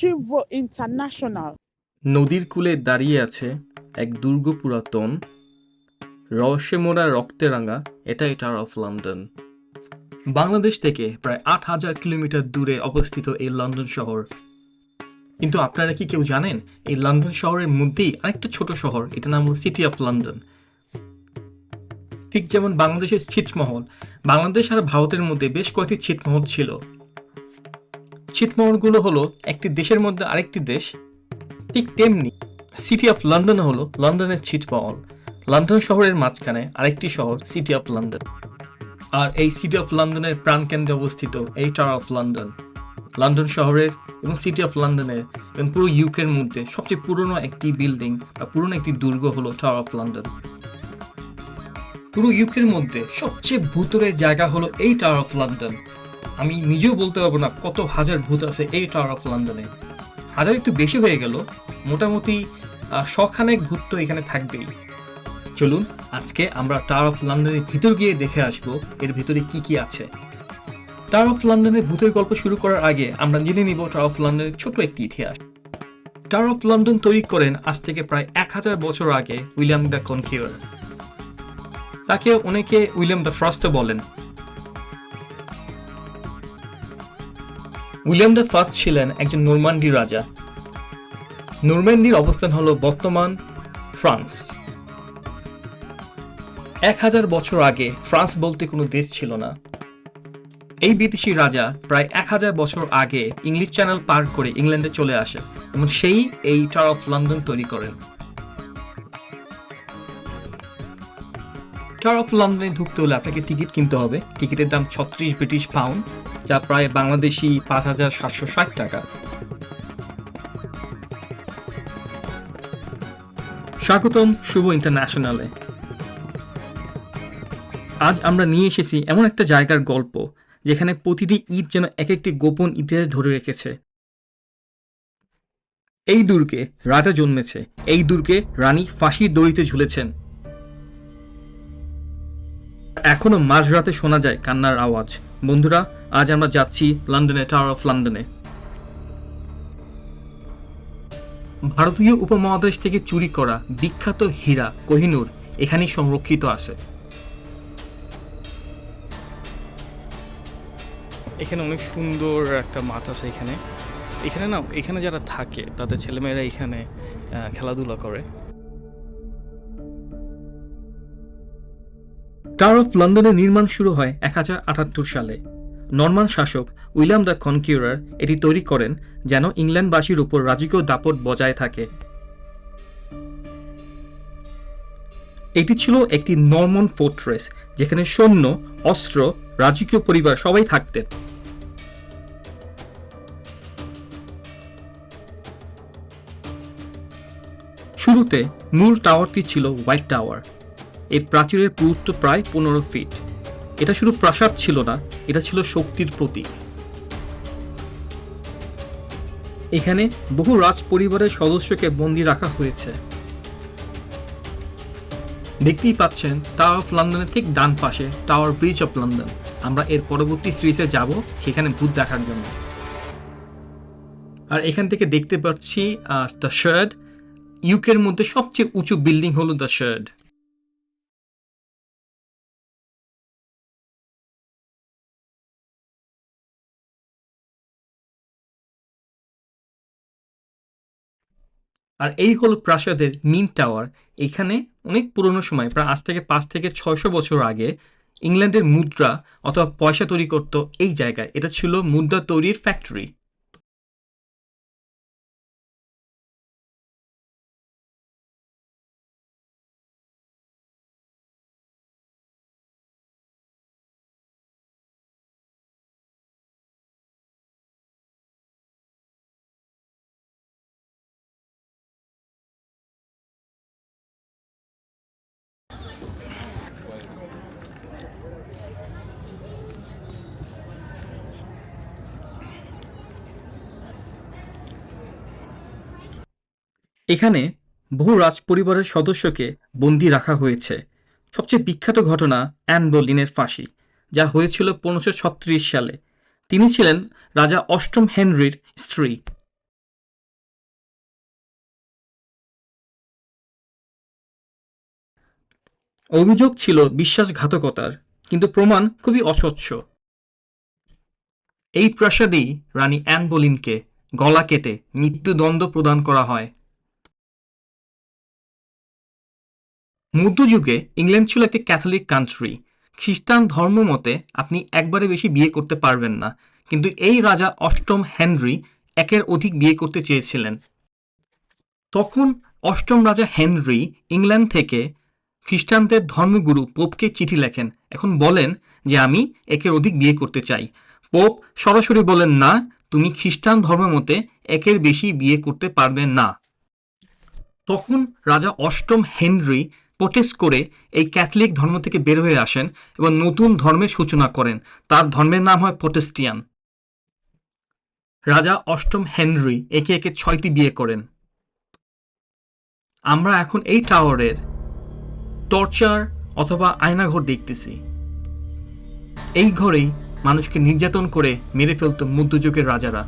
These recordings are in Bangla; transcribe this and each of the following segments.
Chivo. নদীর কূলে দাঁড়িয়ে আছে এক দুর্গ পুরাতন, রহস্যে মোড়া রক্তে রাঙা এটাই টাওয়ার অফ লন্ডন। বাংলাদেশ থেকে প্রায় আট হাজার কিলোমিটার দূরে অবস্থিত এই লন্ডন শহর। কিন্তু আপনারা কি কেউ জানেন, এই লন্ডন শহরের মধ্যেই আরেকটা ছোট শহর এটা নাম হল সিটি অফ লন্ডন। ঠিক যেমন বাংলাদেশের ছিটমহল, বাংলাদেশ আর ভারতের মধ্যে বেশ কয়েকটি ছিটমহল ছিল। ছিটমহলগুলো হলো একটি দেশের মধ্যে আরেকটি দেশ। ঠিক তেমনি সিটি অফ লন্ডন হলো লন্ডনের ছিটমহল। লন্ডন শহরের মাঝখানে আরেকটি শহর সিটি অফ লন্ডন আর এই সিটি অফ লন্ডনের প্রাণকেন্দ্রে অবস্থিত এই টাওয়ার অফ লন্ডন লন্ডন শহরের এবং সিটি অফ লন্ডনের এবং পুরো ইউকের মধ্যে সবচেয়ে পুরনো একটি বিল্ডিং বা পুরনো একটি দুর্গ হলো টাওয়ার অফ লন্ডন পুরো ইউকের মধ্যে সবচেয়ে ভূতরের জায়গা হলো এই টাওয়ার অফ লন্ডন আমি নিজেও বলতে পারব না কত হাজার ভূত আছে এই টাওয়ার অফ লন্ডনে হাজার একটু বেশি হয়ে গেল মোটামুটি আহ, শখানেক ভূত তো এখানে থাকবেই। চলুন আজকে আমরা টাওয়ার অফ লন্ডনের ভিতর গিয়ে দেখে আসব এর ভিতরে কি কি আছে। টাওয়ার অফ লন্ডনের ভূতের গল্প শুরু করার আগে আমরা জেনে নিব টাওয়ার অফ লন্ডনের ছোট একটি ইতিহাস। টাওয়ার অফ লন্ডন তৈরি করেন আজ থেকে প্রায় এক হাজার বছর আগে উইলিয়াম দ্য কনকিউর। তাকে অনেকে উইলিয়াম দ্য ফার্স্টও বলেন। উইলিয়াম দ্য ফার্স্ট ছিলেন একজন নরমান্ডি রাজা। নরম্যান্ডির অবস্থান হলো বর্তমান ফ্রান্স। এক হাজার বছর আগে ফ্রান্স বলতে কোনো দেশ ছিল না। এই বিদেশি রাজা প্রায় এক হাজার বছর আগে ইংলিশ চ্যানেল পার করে ইংল্যান্ডে চলে আসে এবং সেই এই টাওয়ার অফ লন্ডন তৈরি করেন। টাওয়ার অফ লন্ডনে ঢুকতে হলে আপনাকে টিকিট কিনতে হবে। টিকিটের দাম ছত্রিশ ব্রিটিশ পাউন্ড। যা প্রায় বাংলাদেশি পাঁচ হাজার সাতশো ষাট টাকা। স্বাগতম শুভ ইন্টারন্যাশনালে। আজ আমরা নিয়ে এসেছি এমন একটা জায়গার গল্প, যেখানে প্রতিটি ঈদ যেন এক একটি গোপন ইতিহাস ধরে রেখেছে। এই দুর্গে রাজা জন্মেছে, এই দুর্গে রানী ফাঁসির দড়িতে ঝুলেছেন। এখনও মাঝরাতে শোনা যায় কান্নার আওয়াজ। বন্ধুরা আজ আমরা যাচ্ছি লন্ডনে টাওয়ার অফ লন্ডনে ভারতীয় উপমহাদেশ থেকে চুরি করা বিখ্যাত হীরা কোহিনূর এখানেই সংরক্ষিত আছে। এখানে অনেক সুন্দর একটা মাঠ আছে এখানে। এখানে না এখানে যারা থাকে তাদের ছেলেমেয়েরা এখানে খেলাধুলা করে। টাওয়ার অফ লন্ডনের নির্মাণ শুরু হয় এক হাজার আটাত্তর সালে। নরমান শাসক উইলিয়াম দ্য কনকিউরার এটি তৈরি করেন যেন ইংল্যান্ডবাসীর উপর রাজকীয় দাপট বজায় থাকে। এটি ছিল একটি নর্মন ফোর্ট্রেস, যেখানে সৈন্য, অস্ত্র, রাজকীয় পরিবার সবাই থাকতেন। শুরুতে মূল টাওয়ারটি ছিল হোয়াইট টাওয়ার। এর প্রাচীরের পুরুত্ব প্রায় পনেরো ফিট। এটা শুধু প্রাসাদ ছিল না, এটা ছিল শক্তির প্রতীক। এখানে বহু রাজ পরিবারের সদস্যকে বন্দি রাখা হয়েছে। দেখতেই পাচ্ছেন টাওয়ার অফ লন্ডনের ঠিক ডান পাশে টাওয়ার ব্রিজ অফ লন্ডন আমরা এর পরবর্তী সিরিজে যাব সেখানে ভূত দেখার জন্য। আর এখান থেকে দেখতে পাচ্ছি দ্য শার্ড ইউকের মধ্যে সবচেয়ে উঁচু বিল্ডিং হলো দ্য শার্ড আর এই হল প্রাসাদের মিন টাওয়ার। এখানে অনেক পুরনো সময়, প্রায় আজ থেকে পাঁচ থেকে ছয়শো বছর আগে, ইংল্যান্ডের মুদ্রা অথবা পয়সা তৈরি করত এই জায়গায়। এটা ছিল মুদ্রা তৈরির ফ্যাক্টরি এখানে বহু রাজ পরিবারের সদস্যকে বন্দি রাখা হয়েছে। সবচেয়ে বিখ্যাত ঘটনা অ্যান বোলিনের ফাঁসি, যা হয়েছিল পনেরোশো ছত্রিশ সালে। তিনি ছিলেন রাজা অষ্টম হেনরির স্ত্রী। অভিযোগ ছিল বিশ্বাসঘাতকতার, কিন্তু প্রমাণ খুবই অস্বচ্ছ। এই প্রাসাদেই রানী অ্যান বোলিনকে গলা কেটে মৃত্যুদণ্ড প্রদান করা হয়। মধ্যযুগে ইংল্যান্ড ছিল একটি ক্যাথলিক কান্ট্রি খ্রিস্টান ধর্ম মতে আপনি একবারে বেশি বিয়ে করতে পারবেন না, কিন্তু এই রাজা অষ্টম হেনরি একের অধিক বিয়ে করতে চেয়েছিলেন। তখন অষ্টম রাজা হেনরি ইংল্যান্ড থেকে খ্রিস্টানদের ধর্মগুরু পোপকে চিঠি লেখেন। এখন বলেন যে আমি একের অধিক বিয়ে করতে চাই। পোপ সরাসরি বলেন, না, তুমি খ্রিস্টান ধর্ম মতে একের বেশি বিয়ে করতে পারবে না। তখন রাজা অষ্টম হেনরি প্রোটেস্ট করে এই ক্যাথলিক ধর্ম থেকে বের হয়ে আসেন এবং নতুন ধর্মের সূচনা করেন। তার ধর্মের নাম হয় প্রোটেস্টিয়ান। রাজা অষ্টম হেনরি একে একে ছয়টি বিয়ে করেন। আমরা এখন এই টাওয়ারের টর্চার অথবা আয়নাঘর দেখতেছি। এই ঘরেই মানুষকে নির্যাতন করে মেরে ফেলত মধ্যযুগের রাজারা।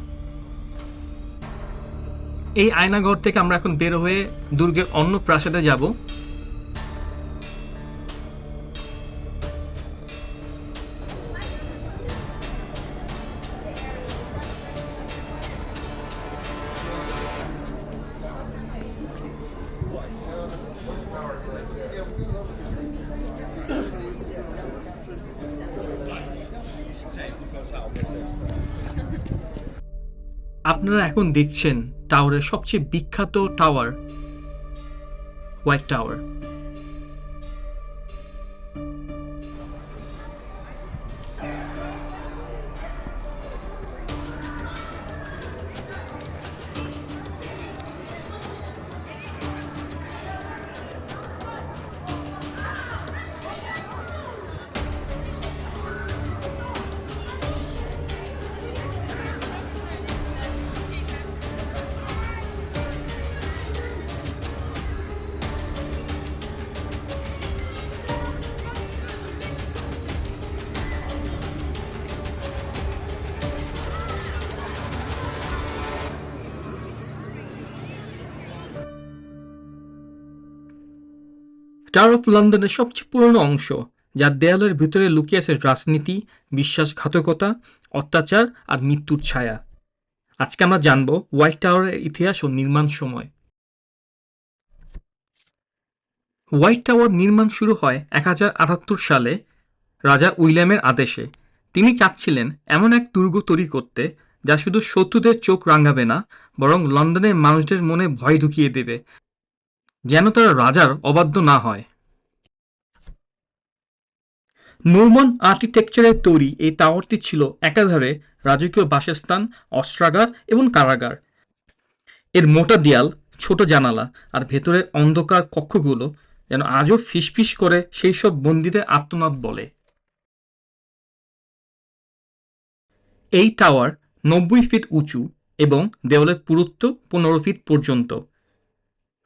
এই আয়নাঘর থেকে আমরা এখন বের হয়ে দুর্গের অন্য প্রাসাদে যাব। আপনারা এখন দেখছেন টাওয়ারের সবচেয়ে বিখ্যাত tower White Tower. Tower of লন্ডনের সবচেয়ে পুরনো অংশ, যার দেয়ালের ভিতরে লুকিয়ে আছে রাজনীতি, বিশ্বাসঘাতকতা, অত্যাচার আর মৃত্যুর ছায়া। আজকে আমরা জানব হোয়াইট টাওয়ারের ইতিহাস ও নির্মাণ সময়। হোয়াইট টাওয়ার নির্মাণ শুরু হয় এক হাজার আটাত্তর সালে রাজা উইলিয়ামের আদেশে। তিনি চাচ্ছিলেন এমন এক দুর্গ তৈরি করতে, যা শুধু শত্রুদের চোখ রাঙাবে না, বরং লন্ডনের মানুষদের মনে ভয় ঢুকিয়ে দেবে। যেন তারা রাজার অবাধ্য না হয়। নোরমান আর্কিটেকচারের তৈরি এই টাওয়ারটি ছিল একাধারে রাজকীয় বাসস্থান, অস্ত্রাগার এবং কারাগার। এর মোটা দেয়াল, ছোট জানালা আর ভেতরের অন্ধকার কক্ষগুলো যেন আজও ফিসফিস করে সেই সব বন্দীদের আত্মনাদ বলে। এই টাওয়ার নব্বই ফিট উঁচু এবং দেওয়ালের পুরুত্ব পনেরো ফিট পর্যন্ত।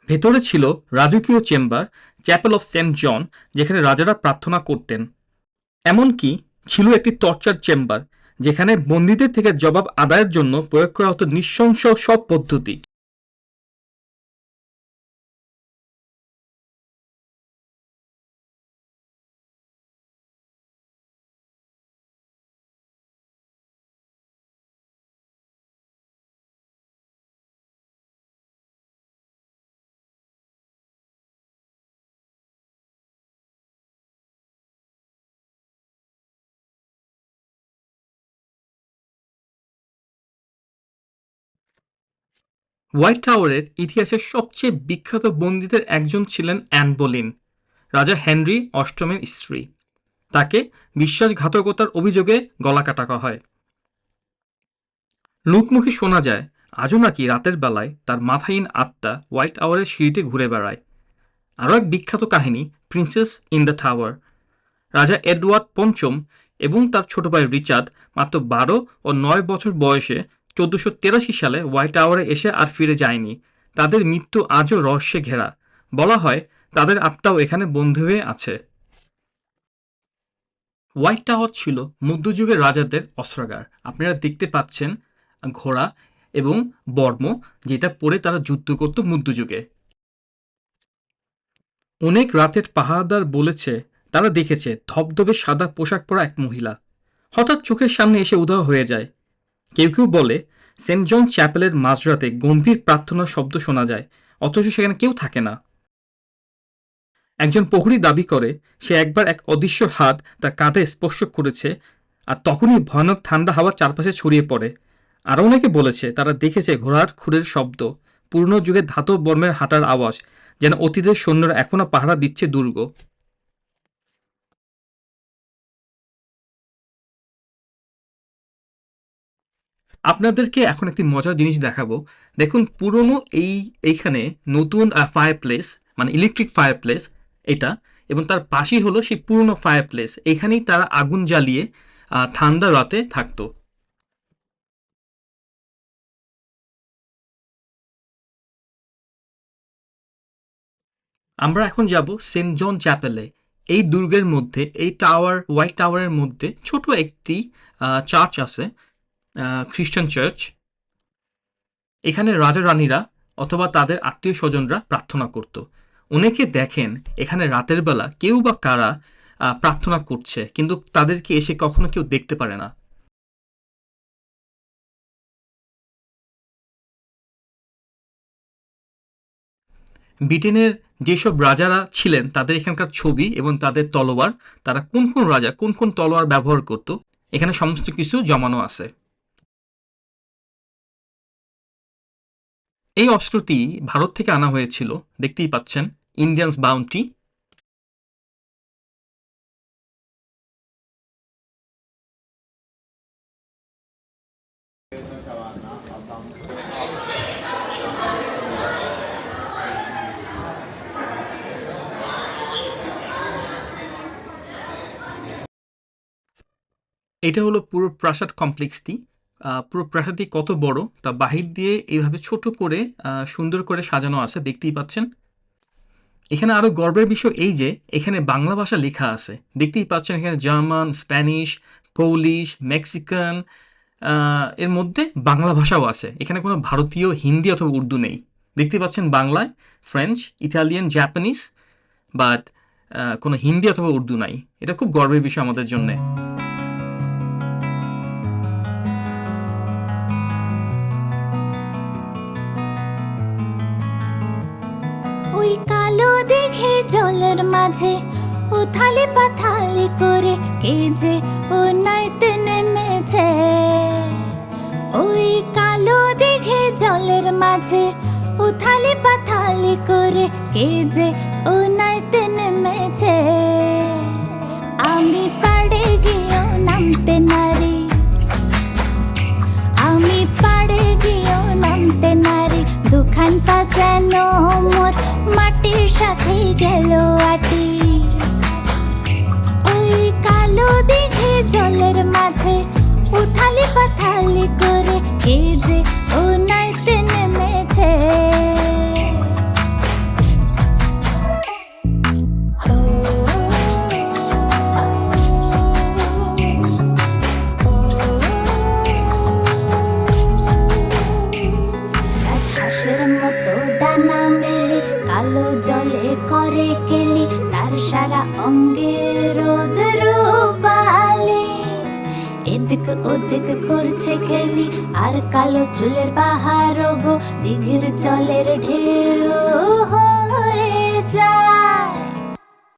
ভেতরে ছিল রাজকীয় chamber, chapel of Saint John, যেখানে রাজারা প্রার্থনা করতেন। এমনকি ছিল একটি টর্চার চেম্বার, যেখানে বন্দীদের থেকে জবাব আদায়ের জন্য প্রয়োগ করা হতো নৃশংস সব পদ্ধতি। হোয়াইট টাওয়ারের ইতিহাসের সবচেয়ে বিখ্যাত বন্দীদের একজন ছিলেন অ্যান বোলিন, রাজা হেনরি অষ্টমের স্ত্রী। তাকে বিশ্বাসঘাতকতার অভিযোগে গলা কাটা হয়। লোকমুখে শোনা যায়, আজও নাকি রাতের বেলায় তার মাথাহীন আত্মা হোয়াইট টাওয়ারের সিঁড়িতে ঘুরে বেড়ায়। আরও এক বিখ্যাত কাহিনী, প্রিন্সেস ইন দ্য টাওয়ার। রাজা এডওয়ার্ড পঞ্চম এবং তার ছোট ভাই রিচার্ড মাত্র বারো ও নয় বছর বয়সে চোদ্দশো তেরাশি সালে হোয়াইট টাওয়ারে এসে আর ফিরে যায়নি। তাদের মৃত্যু আজও রহস্যে ঘেরা। বলা হয়, তাদের আত্মাও এখানে বন্ধু হয়ে আছে। হোয়াইট টাওয়ার ছিল মধ্যযুগের রাজাদের অস্ত্রাগার। আপনারা দেখতে পাচ্ছেন ঘোড়া এবং বর্ম, যেটা পরে তারা যুদ্ধ করত মধ্যযুগে। অনেক রাতের পাহারাদার বলেছে, তারা দেখেছে ধবধবে সাদা পোশাক পরা এক মহিলা। হঠাৎ চোখের সামনে এসে উধাও হয়ে যায়। কেউ কেউ বলে, সেন্ট জন চ্যাপেলের মাঝরাতে গম্ভীর প্রার্থনার শব্দ শোনা যায়, অথচ সেখানে কেউ থাকে না। একজন প্রহরী দাবি করে, সে একবার এক অদৃশ্য হাত তার কাঁধে স্পর্শ করেছে আর তখনই ভয়ানক ঠান্ডা হাওয়া চারপাশে ছড়িয়ে পড়ে। আরও অনেকে বলেছে, তারা দেখেছে ঘোড়ার খুরের শব্দ, পুরনো যুগে ধাতব বর্মের হাঁটার আওয়াজ, যেন অতীতের সৈন্যরা এখনও পাহারা দিচ্ছে দুর্গ। আপনাদেরকে এখন একটি মজার জিনিস দেখাবো। দেখুন, পুরনো এই এইখানে নতুন ফায়ার প্লেস মানে ইলেকট্রিক ফায়ার প্লেস এটা, এবং তার পাশেই হলো সেই পুরনো ফায়ার প্লেস এখানেই তারা আগুন জ্বালিয়ে ঠান্ডা রাতে থাকতো। আমরা এখন যাব সেন্ট জন চ্যাপেলে। এই দুর্গের মধ্যে, এই টাওয়ার, হোয়াইট টাওয়ারের মধ্যে ছোট একটি চার্চ আছে। খ্রিস্টান চার্চ এখানে রাজা রানীরা অথবা তাদের আত্মীয় স্বজনরা প্রার্থনা করত। অনেকে দেখেন এখানে রাতের বেলা কেউ বা কারা প্রার্থনা করছে, কিন্তু তাদেরকে এসে কখনো কেউ দেখতে পারে না। ব্রিটেনের যেসব রাজারা ছিলেন, তাদের এখানকার ছবি এবং তাদের তলোয়ার, তারা কোন কোন রাজা, কোন কোন তলোয়ার ব্যবহার করত, এখানে সমস্ত কিছু জমানো আছে। এই অস্ত্রটি ভারত থেকে আনা হয়েছিল, দেখতেই পাচ্ছেন ইন্ডিয়ান্স বাউন্টি এটা হলো পুরো প্রাসাদ কমপ্লেক্সটি। পুরো প্রাসাদটি কত বড়, তা বাহির দিয়ে এইভাবে ছোট করে সুন্দর করে সাজানো আছে, দেখতেই পাচ্ছেন। এখানে আরও গর্বের বিষয় এই যে, এখানে বাংলা ভাষা লেখা আছে। দেখতেই পাচ্ছেন এখানে জার্মান, স্প্যানিশ, পৌলিশ, মেক্সিকান এর মধ্যে বাংলা ভাষাও আছে। এখানে কোনো ভারতীয়, হিন্দি অথবা উর্দু নেই। দেখতেই পাচ্ছেন বাংলায় ফ্রেঞ্চ, ইতালিয়ান, জাপানিজ, বাট কোনো হিন্দি অথবা উর্দু নাই। এটা খুব গর্বের বিষয় আমাদের জন্যে। ওই কালো দেখে জলের মাঝে উথালি পাথালি করে কে যে ও নাইতে নেমেছে। ওই কালো দেখে জলের মাঝে উথালি পাথালি করে কে যে ও নাইতে নেমেছে। আমি পাড়ে গিয়েও নামতে নারী। আমি পাড়ে গিয়েও নামতে নারী। দুখান পা যেন মোর মাটির সাথে গেল আটি। ওই কালো দিঘে জলের মাঝে উথালি পাথালি করে কে যে এদিক ওদিক করছে খেলি আর কালো চুলের পাহাড় গো দিঘির জলের ঢেউ হয়ে যায়।